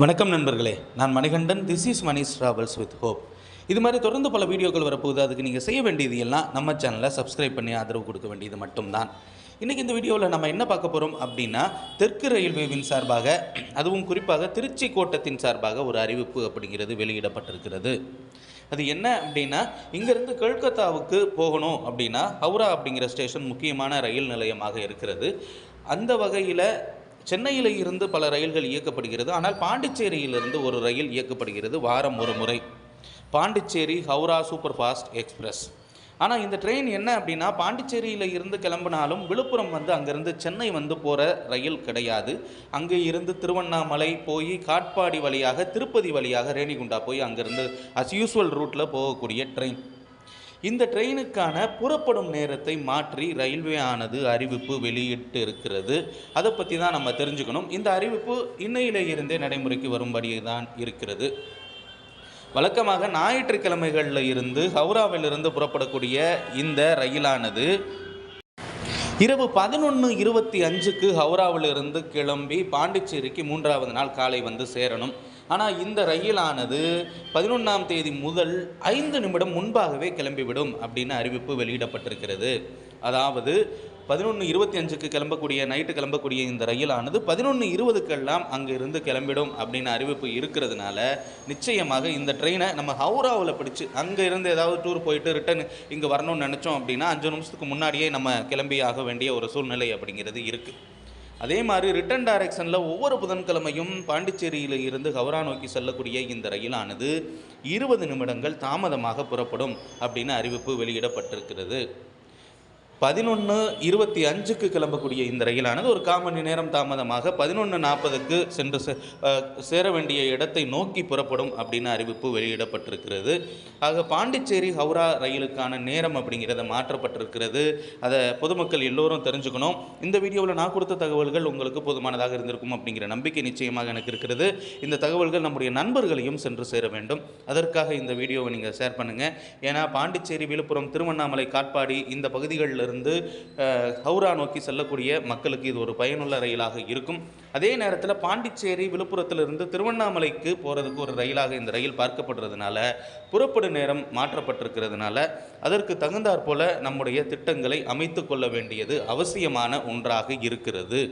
வணக்கம் நண்பர்களே. நான் Manikandan. This is Manish travels with hope இது மாதிரி தொடர்ந்து பல வீடியோக்கள் வரப்போகுது. அதுக்கு நீங்கள் செய்ய வேண்டியது எல்லாம் நம்ம சேனலை சப்ஸ்கிரைப் பண்ணி ஆதரவு கொடுக்க வேண்டியது மட்டும்தான். இன்றைக்கி இந்த வீடியோவில் நம்ம என்ன பார்க்க போகிறோம் அப்படின்னா தெற்கு ரயில்வேவின் சார்பாக அதுவும் குறிப்பாக திருச்சி கோட்டத்தின் சார்பாக ஒரு அறிவிப்பு அப்படிங்கிறது வெளியிடப்பட்டிருக்கிறது. அது என்ன அப்படின்னா இங்கேருந்து கொல்கத்தாவுக்கு போகணும் அப்படின்னா ஹவுரா அப்படிங்கிற ஸ்டேஷன் முக்கியமான ரயில் நிலையமாக இருக்கிறது. அந்த வகையில் சென்னையில் இருந்து பல ரயில்கள் இயக்கப்படுகிறது. ஆனால் பாண்டிச்சேரியிலிருந்து ஒரு ரயில் இயக்கப்படுகிறது. வாரம் ஒரு முறை. Pondicherry Howrah super fast express. ஆனால் இந்த ட்ரெயின் என்ன அப்படின்னா பாண்டிச்சேரியில் இருந்து கிளம்பினாலும் விழுப்புரம் வந்து அங்கேருந்து சென்னை வந்து போகிற ரயில் கிடையாது. அங்கே இருந்து திருவண்ணாமலை போய் காட்பாடி வழியாக திருப்பதி வழியாக ரேணிகுண்டா போய் அங்கேருந்து அஸ் யூஸ்வல் ரூட்டில் போகக்கூடிய ட்ரெயின். இந்த ட்ரெயினுக்கான புறப்படும் நேரத்தை மாற்றி ரயில்வே ஆனது அறிவிப்பு வெளியிட்டு இருக்கிறது அதை பற்றி தான் நம்ம தெரிஞ்சுக்கணும். இந்த அறிவிப்பு இன்னையிலே இருந்தே நடைமுறைக்கு வரும்படி தான் இருக்கிறது. வழக்கமாக ஞாயிற்றுக்கிழமைகளில் இருந்து ஹவுராவிலிருந்து புறப்படக்கூடிய இந்த ரயிலானது இரவு பதினொன்று இருபத்தி அஞ்சுக்கு ஹவுராவிலிருந்து கிளம்பி பாண்டிச்சேரிக்கு மூன்றாவது நாள் காலை வந்து சேரணும். ஆனால் இந்த ரயிலானது பதினொன்றாம் தேதி முதல் ஐந்து நிமிடம் முன்பாகவே கிளம்பிவிடும் அப்படின்னு அறிவிப்பு வெளியிடப்பட்டிருக்கிறது. அதாவது பதினொன்று இருபத்தி அஞ்சுக்கு கிளம்பக்கூடிய நைட்டு கிளம்பக்கூடிய இந்த ரயிலானது பதினொன்று இருபதுக்கெல்லாம் அங்கே இருந்து கிளம்பிடும் அப்படின்னு அறிவிப்பு இருக்கிறதுனால நிச்சயமாக இந்த ட்ரெயினை நம்ம ஹவுராவில் பிடிச்சு அங்கே இருந்து ஏதாவது டூர் போயிட்டு ரிட்டன் இங்கே வரணும்னு நினச்சோம் அப்படின்னா அஞ்சு நிமிஷத்துக்கு முன்னாடியே நம்ம கிளம்பி ஆக வேண்டிய ஒரு சூழ்நிலை அப்படிங்கிறது இருக்குது அதே மாதிரி ரிட்டன் டைரக்ஷனில் ஒவ்வொரு புதன்கிழமையும் பாண்டிச்சேரியில் இருந்து ஹவுரா நோக்கி செல்லக்கூடிய இந்த ரயிலானது இருபது நிமிடங்கள் தாமதமாக புறப்படும் அப்படின்னு அறிவிப்பு வெளியிடப்பட்டிருக்கிறது. பதினொன்று இருபத்தி அஞ்சுக்கு கிளம்பக்கூடிய இந்த ரயிலானது ஒரு கால் மணி நேரம் தாமதமாக பதினொன்று நாற்பதுக்கு சென்று சே- சேர வேண்டிய இடத்தை நோக்கி புறப்படும் அப்படின்னு அறிவிப்பு வெளியிடப்பட்டிருக்கிறது. ஆக பாண்டிச்சேரி ஹவுரா ரயிலுக்கான நேரம் அப்படிங்கிறத மாற்றப்பட்டிருக்கிறது. அதை பொதுமக்கள் எல்லோரும் தெரிஞ்சுக்கணும். இந்த வீடியோவில் நான் கொடுத்த தகவல்கள் உங்களுக்கு போதுமானதாக இருந்திருக்கும் அப்படிங்கிற நம்பிக்கை நிச்சயமாக எனக்கு இருக்கிறது. இந்த தகவல்கள் நம்முடைய நண்பர்களையும் சென்று சேர வேண்டும். அதற்காக இந்த வீடியோவை நீங்கள் ஷேர் பண்ணுங்கள் ஏன்னா பாண்டிச்சேரி விழுப்புரம் திருவண்ணாமலை காட்பாடி இந்த பகுதிகளில் இருந்து ஹவுரா நோக்கி செல்லக்கூடிய மக்களுக்கு இது ஒரு பயனுள்ள ரயிலாக இருக்கும். அதே நேரத்தில் பாண்டிச்சேரி விழுப்புரத்திலிருந்து திருவண்ணாமலைக்கு போகிறதுக்கு ஒரு ரயிலாக இந்த ரயில் பார்க்கப்படுறதுனால புறப்படும் நேரம் மாற்றப்பட்டிருக்கிறதுனால அதற்கு தகுந்தாற்போல நம்முடைய திட்டங்களை அமைத்து கொள்ள வேண்டியது அவசியமான ஒன்றாக இருக்கிறது.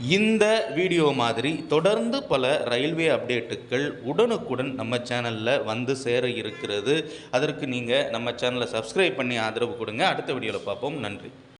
இந்த வீடியோ மாதிரி தொடர்ந்து பல ரயில்வே அப்டேட்டுகள் உடனுக்குடன் நம்ம சேனலில் வந்து சேர இருக்கிறது. அதற்கு நீங்கள் நம்ம சேனலை சப்ஸ்கிரைப் பண்ணி ஆதரவு கொடுங்க. அடுத்த வீடியோவில் பார்ப்போம். நன்றி.